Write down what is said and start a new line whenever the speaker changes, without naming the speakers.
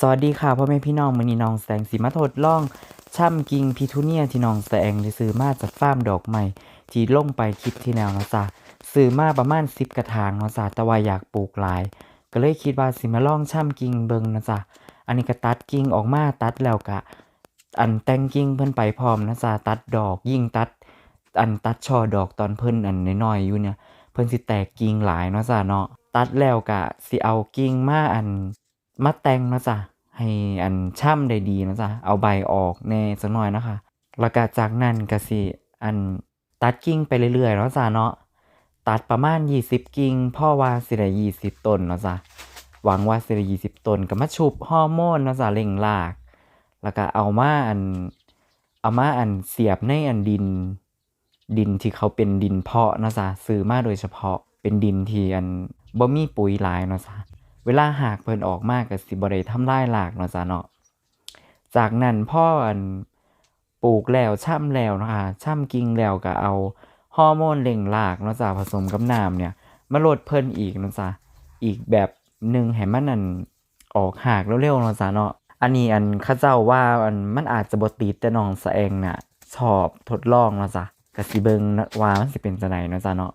สวัสดีค่ะพ่อแม่พี่น้องมือนี้น้องแสงสิมาทดลองช่ำกิ่งพิทูเนียที่น้องแสงได้ซื้อมาจากฟาร์มดอกไม้ที่ลงไปคลิปที่แล้วเนาะจ้ะซื้อมาประมาณ10กระถางเนาะจ้ะแต่ว่าอยากปลูกหลาย ก็เลยคิดว่าสิมาลองช่ำกิ่งเบิงเนาะจ้ะอันนี้ก็ตัดกิ่งออกมาตัดแล้วก็อันแต่งกิ่งเพิ่นไปพร้อมนะจ้ะตัดดอกยิ่งตัด อันตัดช่อดอกตอนเพิ่นอันน้อยๆอยู่เนี่ยเพิ่นสิแตกกิ่งหลายเนาะจ้ะเนาะตัดแล้วก็สิเอากิ่งมาอัน มาแต่งนะจ้ะให้อันช่ำได้ดีนะจ้ะเอาใบออกแน่สักหน่อยนะคะ แล้วก็จากนั้นก็สิอันตัดกิ่งไปเรื่อยๆนะจ้ะเนาะตัดประมาณ 20 กิ่งพ่อว่าสิได้20ต้นนะจ้ะหวังว่าสิได้20ต้นก็มาชุบฮอร์โมนนะจ้ะเร่งราก แล้วก็เอามาอันเอามาอันเสียบในอันดิน ดินที่เขาเป็นดินเพาะนะจ้ะซื้อมาโดยเฉพาะเป็นดินที่อันบ่มีปุ๋ยหลายนะจ้ะ เวลาหากเพิ่นออกมาก็สิบ่ได้ทำลายรากเนาะจ้ะเนาะจากนั้นพ่ออันปลูกแล้วช่ำแล้วเนาะคะช่ำกิ่งแล้วก็เอาฮอร์โมนเร่งรากเนาะจ้ะผสมกับน้ำเนี่ยมาลดเพิ่นอีกเนาะจ้ะอีกแบบหนึ่งให้มันนั่นออกหากเร็วๆเนาะจ้ะเนาะอันนี้อันเขาเจ้าว่าอันมันอาจจะบ่ติดแต่น้องสะแองน่ะชอบทดลองเนาะจ้ะก็สิเบิงว่ามันสิเป็นจังไดเนาะจ้ะเนาะ